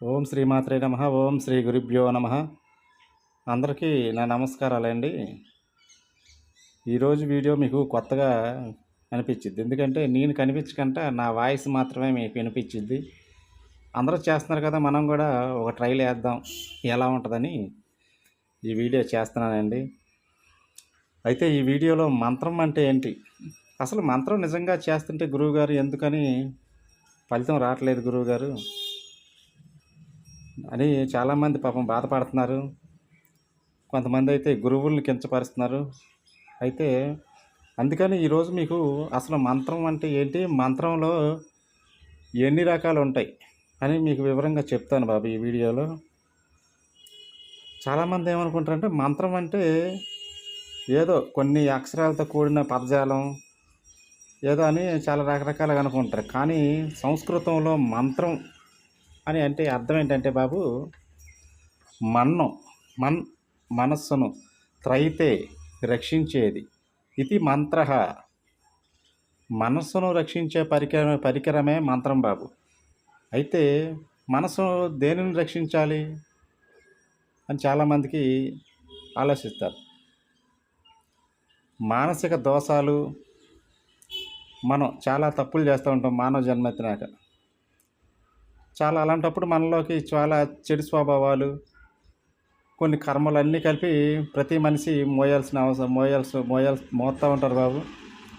ఓం శ్రీమాత్రే నమ. ఓం శ్రీ గురుభ్యో నమ. అందరికీ నా నమస్కారాలండి. ఈరోజు వీడియో మీకు కొత్తగా అనిపించింది ఎందుకంటే నేను కనిపించకంట నా వాయిస్ మాత్రమే మీకు వినిపించింది అందరూ చేస్తున్నారు కదా మనం కూడా ఒక ట్రైల్ వేద్దాం ఎలా ఉంటుందని ఈ వీడియో చేస్తున్నానండి. అయితే ఈ వీడియోలో మంత్రం అంటే ఏంటి? అసలు మంత్రం నిజంగా చేస్తుంటే గురువుగారు ఎందుకని ఫలితం రావట్లేదు గురువుగారు? అని చాలామంది పాపం బాధపడుతున్నారు. కొంతమంది అయితే గురువుల్ని కించపరుస్తున్నారు. అయితే అందుకని ఈరోజు మీకు అసలు మంత్రం అంటే ఏంటి? మంత్రంలో ఎన్ని రకాలు ఉంటాయి అని మీకు వివరంగా చెప్తాను బాబు ఈ వీడియోలో. చాలామంది ఏమనుకుంటారంటే మంత్రం అంటే ఏదో కొన్ని అక్షరాలతో కూడిన పదజాలం ఏదో అని చాలా రకరకాలుగా అనుకుంటారు. కానీ సంస్కృతంలో మంత్రం అని అంటే అర్థం ఏంటంటే బాబు మన్ను మన్ మనస్సును త్రైతే రక్షించేది. ఇది మంత్ర. మనస్సును రక్షించే పరికర పరికరమే మంత్రం బాబు. అయితే మనసు దేనిని రక్షించాలి అని చాలామందికి ఆలోచిస్తారు. మానసిక దోషాలు మనం చాలా తప్పులు చేస్తూ ఉంటాం మానవ జన్మెత్తినాక చాలా అలాంటప్పుడు మనలోకి చాలా చెడు స్వభావాలు కొన్ని కర్మలు అన్నీ కలిపి ప్రతి మనిషి మోయాల్సిన అవసరం మోయాల్సి మోయాల్సి మోస్తూ ఉంటారు బాబు.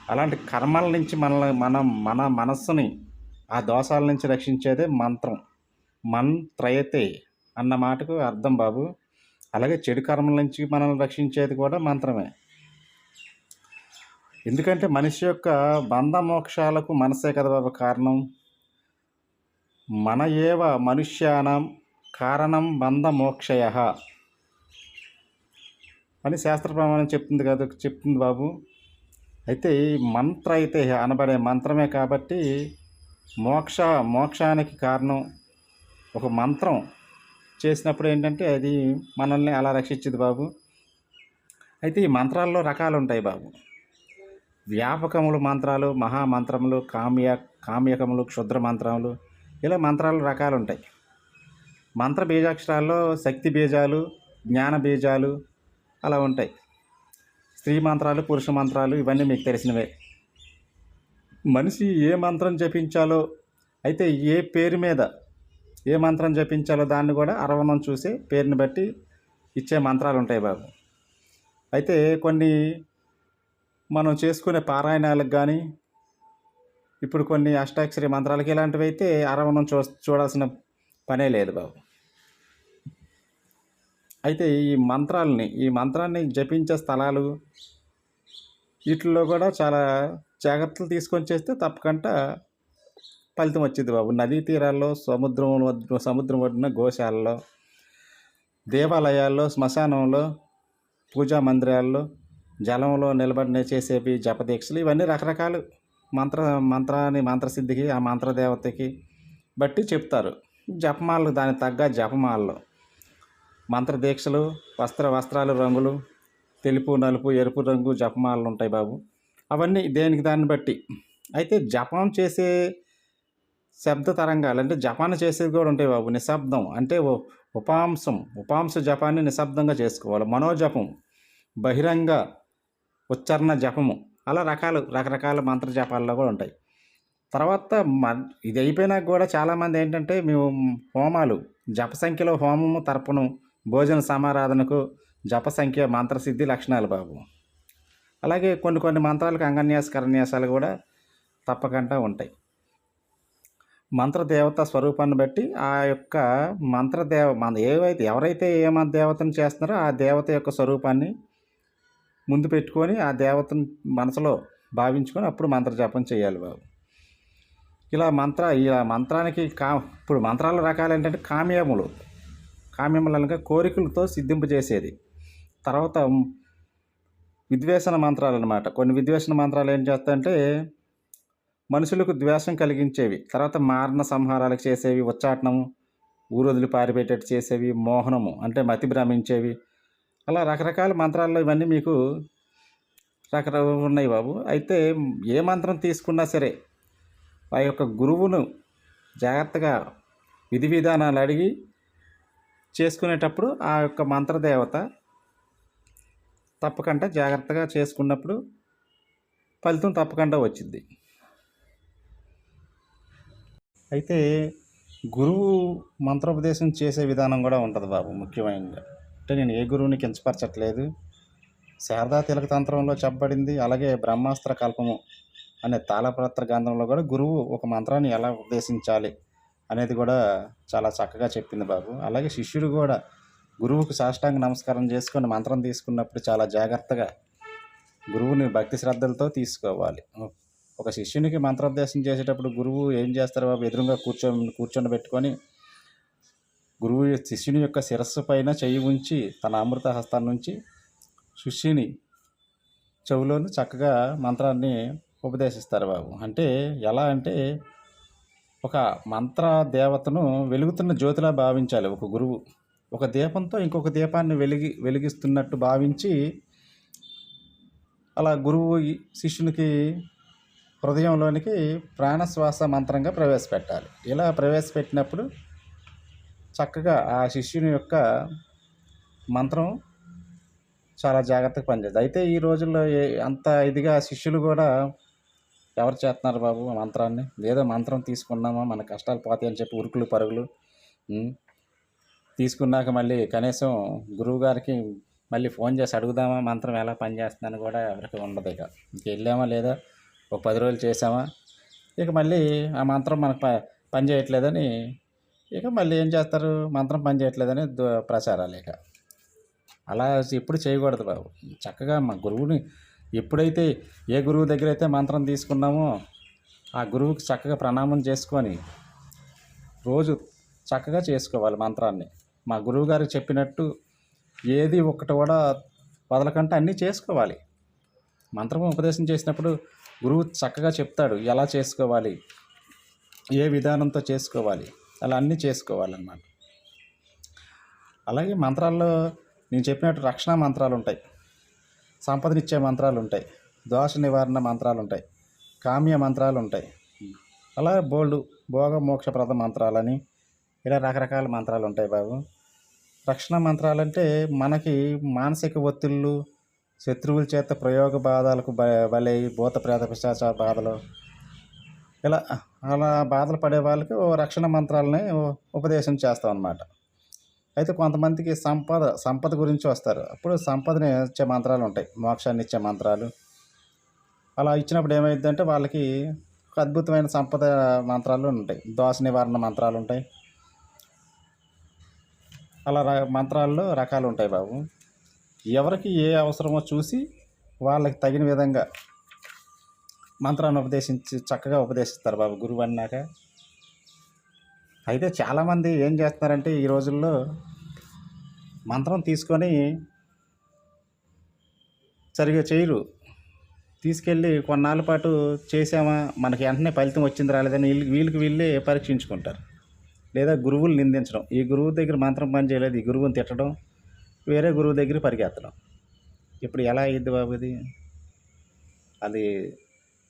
అలాంటి కర్మల నుంచి మన మనం మన మనస్సుని ఆ దోషాల నుంచి రక్షించేదే మంత్రం. మంత్రయతే అన్న మాటకు అర్థం బాబు. అలాగే చెడు కర్మల నుంచి మనల్ని రక్షించేది కూడా మంత్రమే. ఎందుకంటే మనిషి యొక్క బంధ మోక్షాలకు మనసే కదా బాబు కారణం. మన ఏవ మనుష్యానం కారణం బంధమోక్షయ అని శాస్త్ర ప్రమాణం చెప్తుంది కదా చెప్తుంది బాబు. అయితే ఈ మంత్ర అయితే అనబడే మంత్రమే కాబట్టి మోక్ష మోక్షానికి కారణం ఒక మంత్రం చేసినప్పుడు ఏంటంటే అది మనల్ని అలా రక్షించింది బాబు. అయితే ఈ మంత్రాల్లో రకాలు ఉంటాయి బాబు. వ్యాపకములు మంత్రాలు మహామంత్రములు కామ్య కామ్యకములు క్షుద్ర మంత్రములు ఇలా మంత్రాలు రకాలు ఉంటాయి మంత్ర బీజాక్షరాల్లో శక్తి బీజాలు జ్ఞాన బీజాలు అలా ఉంటాయి. స్త్రీ మంత్రాలు పురుష మంత్రాలు ఇవన్నీ మీకు తెలిసినవే. మనిషి ఏ మంత్రం జపించాలో అయితే ఏ పేరు మీద ఏ మంత్రం జపించాలో దాన్ని కూడా అరవణం చూసి పేరుని బట్టి ఇచ్చే మంత్రాలు ఉంటాయి బాబు. అయితే కొన్ని మనం చేసుకునే పారాయణాలకు కానీ ఇప్పుడు కొన్ని అష్టాక్షరి మంత్రాలకి ఇలాంటివి అయితే అరవణం చూ చూడాల్సిన పనే లేదు బాబు. అయితే ఈ మంత్రాలని ఈ మంత్రాన్ని జపించే స్థలాలు వీటిల్లో కూడా చాలా జాగ్రత్తలు తీసుకొని చేస్తే తప్పకుండా ఫలితం వచ్చింది బాబు. నదీ తీరాల్లో సముద్రం వద్ద- సముద్రం ఒడ్డున గోశాలలో దేవాలయాల్లో శ్మశానంలో పూజా మందిరాల్లో జలంలో నిలబడిన చేసేవి జపదీక్షలు ఇవన్నీ రకరకాలు. మంత్ర మంత్రాన్ని మంత్రసిద్ధికి ఆ మంత్రదేవతకి బట్టి చెప్తారు. జపమాలలు దానికి తగ్గ జపమాలలు. మంత్రదీక్షలు వస్త్ర వస్త్రాలు రంగులు తెలుపు నలుపు ఎరుపు రంగు జపమాలలు ఉంటాయి బాబు. అవన్నీ దేనికి దాన్ని బట్టి? అయితే జపం చేసే శబ్ద తరంగాలు అంటే జపాన్ని చేసేది కూడా ఉంటాయి బాబు నిశ్శబ్దం. అంటే ఓ ఉపాంశం ఉపాంశ జపాన్ని నిశ్శబ్దంగా చేసుకోవాలి. మనోజపం బహిరంగ ఉచ్చారణ జపము. అలా రకాలు రకరకాల మంత్రజాపాల్లో కూడా ఉంటాయి. తర్వాత మ ఇది అయిపోయినాక కూడా చాలామంది ఏంటంటే మేము హోమాలు జప సంఖ్యలో హోమము తర్పణం భోజన సమారాధనకు జప సంఖ్య మంత్రసిద్ధి లక్షణాలు బాబు. అలాగే కొన్ని కొన్ని మంత్రాలకు అంగన్యాస కరన్యాసాలు కూడా తప్పకుండా ఉంటాయి. మంత్రదేవత స్వరూపాన్ని బట్టి ఆ యొక్క మంత్రదేవ మన ఏవైతే ఎవరైతే ఏ మన దేవతను చేస్తున్నారో ఆ దేవత యొక్క స్వరూపాన్ని ముందు పెట్టుకొని ఆ దేవతను మనసులో భావించుకొని అప్పుడు మంత్ర జపం చేయాలి బాబు. ఇలా మంత్ర ఇలా మంత్రానికి కా ఇప్పుడు మంత్రాల రకాలు ఏంటంటే కామ్యములు. కామ్యములు అనగా కోరికలతో సిద్ధింపజేసేది తర్వాత విద్వేషణ మంత్రాలు అనమాట కొన్ని విద్వేషణ మంత్రాలు ఏం చేస్తాయంటే మనుషులకు ద్వేషం కలిగించేవి. తర్వాత మారణ సంహారాలకు చేసేవి ఉచ్చాటనము ఊరొదిలి పారిపెట్టేట్టు చేసేవి మోహనము అంటే మతి భ్రమించేవి అలా రకరకాల మంత్రాల్లో ఇవన్నీ మీకు రకరకాలు ఉన్నాయి బాబు. అయితే ఏ మంత్రం తీసుకున్నా సరే ఆ యొక్క గురువును జాగ్రత్తగా విధి విధానాలు అడిగి చేసుకునేటప్పుడు ఆ యొక్క మంత్రదేవత తప్పకుండా జాగ్రత్తగా చేసుకున్నప్పుడు ఫలితం తప్పకుండా వచ్చింది. అయితే గురువు మంత్రోపదేశం చేసే విధానం కూడా ఉంటుంది బాబు ముఖ్యమైనగా. అంటే నేను ఏ గురువుని కించపరచట్లేదు. శారదా తిలక తంత్రంలో చెప్పబడింది. అలాగే బ్రహ్మాస్త్ర కల్పము అనే తాళపత్ర గ్రంథంలో కూడా గురువు ఒక మంత్రాన్ని ఎలా ఉపదేశించాలి అనేది కూడా చాలా చక్కగా చెప్పింది బాబు. అలాగే శిష్యుడు కూడా గురువుకు సాష్టాంగ నమస్కారం చేసుకొని మంత్రం తీసుకున్నప్పుడు చాలా జాగ్రత్తగా గురువుని భక్తి శ్రద్ధలతో తీసుకోవాలి. ఒక శిష్యునికి మంత్రోపదేశం చేసేటప్పుడు గురువు ఏం చేస్తారు బాబు? ఎదురుగా కూర్చో కూర్చొని పెట్టుకొని గురువు శిష్యుని యొక్క శిరస్సు పైన చేయి ఉంచి తన అమృత హస్తం నుంచి శిష్యుని చెవులోను చక్కగా మంత్రాన్ని ఉపదేశిస్తారు బాబు. అంటే ఎలా అంటే ఒక మంత్ర దేవతను వెలుగుతున్న జ్యోతిలా భావించాలి ఒక గురువు. ఒక దీపంతో ఇంకొక దీపాన్ని వెలిగి వెలిగిస్తున్నట్టు భావించి అలా గురువు శిష్యునికి హృదయంలోనికి ప్రాణశ్వాస మంత్రంగా ప్రవేశపెట్టాలి. ఇలా ప్రవేశపెట్టినప్పుడు చక్కగా ఆ శిష్యుని యొక్క మంత్రం చాలా జాగ్రత్తగా పనిచేస్తుంది. అయితే ఈ రోజుల్లో అంత ఇదిగా శిష్యులు కూడా ఎవరు చేస్తున్నారు బాబు ఆ మంత్రాన్ని? ఏదో మంత్రం తీసుకున్నామా? మన కష్టాలు పోతాయి అని చెప్పి ఉరుకులు పరుగులు తీసుకున్నాక మళ్ళీ కనీసం గురువు గారికి మళ్ళీ ఫోన్ చేసి అడుగుదామా? మంత్రం ఎలా పనిచేస్తుందని కూడా ఎవరికి ఉండదు ఇక. ఇంక వెళ్ళామా లేదా? ఒక పది రోజులు చేసామా ఇక మళ్ళీ ఆ మంత్రం మనకు ప పని చేయట్లేదని ఇక మళ్ళీ ఏం చేస్తారు? మంత్రం పని చేయట్లేదని ప్రచారాలు ఇక. అలా ఎప్పుడు చేయకూడదు బాబు. చక్కగా మా గురువుని ఎప్పుడైతే ఏ గురువు దగ్గర అయితే మంత్రం తీసుకున్నామో ఆ గురువుకి చక్కగా ప్రణామం చేసుకొని రోజు చక్కగా చేసుకోవాలి మంత్రాన్ని. మా గురువు గారు చెప్పినట్టు ఏది ఒకటి కూడా వదలకంటే అన్నీ చేసుకోవాలి. మంత్రం ఉపదేశం చేసినప్పుడు గురువు చక్కగా చెప్తాడు ఎలా చేసుకోవాలి? ఏ విధానంతో చేసుకోవాలి? అలా అన్నీ చేసుకోవాలన్నమాట. అలాగే మంత్రాల్లో నేను చెప్పినట్టు రక్షణ మంత్రాలు ఉంటాయి సంపదనిచ్చే మంత్రాలు ఉంటాయి దోష నివారణ మంత్రాలు ఉంటాయి కామ్య మంత్రాలు ఉంటాయి అలా బోల్డ్ భోగ మోక్షప్రద మంత్రాలని ఇలా రకరకాల మంత్రాలు ఉంటాయి బాబు. రక్షణ మంత్రాలంటే మనకి మానసిక ఒత్తిళ్ళు శత్రువుల చేత ప్రయోగ బాధలకు బ బలై భూత ప్రేత పిశాచ బాధలు ఇలా అలా బాధలు పడే వాళ్ళకి ఓ రక్షణ మంత్రాలని ఓ- ఉపదేశం చేస్తాం అన్నమాట అయితే కొంతమందికి సంపద సంపద గురించి వస్తారు. అప్పుడు సంపదని ఇచ్చే మంత్రాలు ఉంటాయి. మోక్షాన్ని ఇచ్చే మంత్రాలు. అలా ఇచ్చినప్పుడు ఏమైందంటే వాళ్ళకి ఒక అద్భుతమైన సంపద మంత్రాలు ఉంటాయి. దోష నివారణ మంత్రాలు ఉంటాయి. అలా ర మంత్రాల్లో రకాలు ఉంటాయి బాబు. ఎవరికి ఏ అవసరమో చూసి వాళ్ళకి తగిన విధంగా మంత్రాన్ని ఉపదేశించి చక్కగా ఉపదేశిస్తారు బాబు గురువు అన్నాక. అయితే చాలామంది ఏం చేస్తున్నారంటే ఈ రోజుల్లో మంత్రం తీసుకొని సరిగా చేయరు. తీసుకెళ్ళి కొన్నాళ్ళ పాటు చేసామా మనకి వెంటనే ఫలితం వచ్చింది రాలేదని వీళ్ళు వీళ్ళకి వీళ్ళే పరీక్షించుకుంటారు. లేదా గురువులు నిందించడం. ఈ గురువు దగ్గర మంత్రం పని చేయలేదు ఈ గురువుని తిట్టడం వేరే గురువు దగ్గర పరిగెత్తడం. ఇప్పుడు ఎలా అయ్యిద్ది బాబు ఇది? అది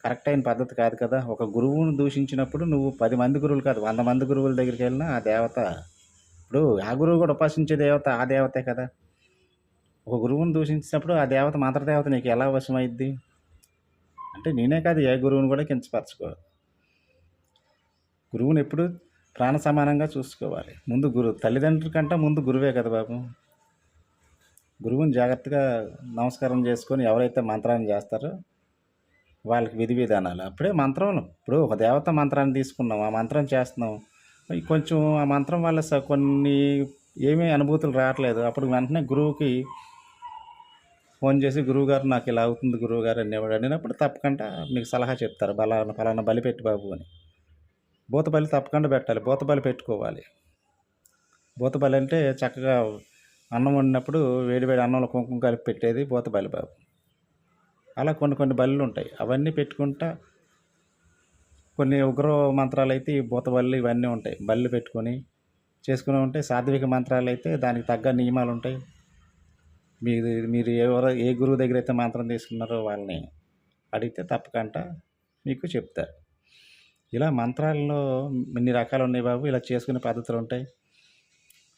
కరెక్ట్ అయిన పద్ధతి కాదు కదా. ఒక గురువును దూషించినప్పుడు నువ్వు పది మంది గురువులు కాదు వంద మంది గురువుల దగ్గరికి వెళ్ళినా ఆ దేవత ఇప్పుడు ఆ గురువు కూడా ఉపాసించే దేవత ఆ దేవతే కదా. ఒక గురువుని దూషించినప్పుడు ఆ దేవత మంత్రదేవత నీకు ఎలా వశమైద్ది? అంటే నేనే కాదు ఏ గురువుని కూడా కించపరచుకో గురువుని ఎప్పుడు ప్రాణ సమానంగా చూసుకోవాలి. ముందు గురువు తల్లిదండ్రుల కంటే ముందు గురువే కదా బాబు. గురువుని జాగ్రత్తగా నమస్కారం చేసుకొని ఎవరైతే మంత్రాన్ని చేస్తారో వాళ్ళకి విధి విధానాలు. అప్పుడే మంత్రం ఇప్పుడు ఒక దేవత మంత్రాన్ని తీసుకున్నాం ఆ మంత్రం చేస్తున్నాం. కొంచెం ఆ మంత్రం వల్ల స- కొన్ని ఏమీ అనుభూతులు రావట్లేదు. అప్పుడు వెంటనే గురువుకి ఫోన్ చేసి గురువుగారు నాకు ఇలా అవుతుంది గురువుగారు అనేవాడు అడిగినప్పుడు తప్పకుండా మీకు సలహా చెప్తారు. బలానా ఫలానా బలి పెట్టి బాబు అని. బూతబలి తప్పకుండా పెట్టాలి. బూతబలి పెట్టుకోవాలి. బూతబలి అంటే చక్కగా అన్నం వండినప్పుడు వేడి వేడి అన్నంలో కుంకుమ కలిపి పెట్టేది బూతబలి బాబు. అలా కొన్ని కొన్ని బళ్ళు ఉంటాయి. అవన్నీ పెట్టుకుంటా కొన్ని ఉగ్ర మంత్రాలు అయితే ఈ బూతబల్లి ఇవన్నీ ఉంటాయి. బల్లి పెట్టుకొని చేసుకుని ఉంటే సాత్విక మంత్రాలు అయితే దానికి తగ్గ నియమాలు ఉంటాయి. మీరు మీరు ఎవరో ఏ గురువు దగ్గర అయితే మంత్రం తీసుకున్నారో వాళ్ళని అడిగితే తప్పకుండా మీకు చెప్తారు ఇలా మంత్రాలలో ఎన్ని రకాలు ఉన్నాయి బాబు. ఇలా చేసుకునే పద్ధతులు ఉంటాయి.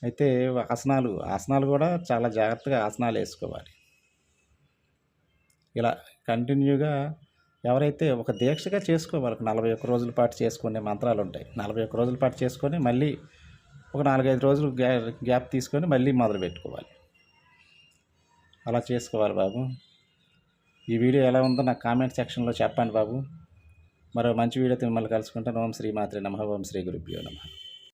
అయితే ఆసనాలు ఆసనాలు కూడా చాలా జాగ్రత్తగా ఆసనాలు వేసుకోవాలి. ఇలా కంటిన్యూగా ఎవరైతే ఒక దీక్షగా చేసుకోవాలి నలభై ఒక్క రోజుల పాటు చేసుకునే మంత్రాలు ఉంటాయి. నలభై ఒక్క రోజుల పాటు చేసుకొని మళ్ళీ ఒక నాలుగైదు రోజులు గ్యా గ్యాప్ తీసుకొని మళ్ళీ మొదలు పెట్టుకోవాలి. అలా చేసుకోవాలి బాబు. ఈ వీడియో ఎలా ఉందో నాకు కామెంట్ సెక్షన్లో చెప్పండి బాబు. మరో మంచి వీడియోతో మిమ్మల్ని కలుసుకుంటాను. ఓం శ్రీ మాత్రే నమ. ఓం శ్రీ గురుభ్యో నమ.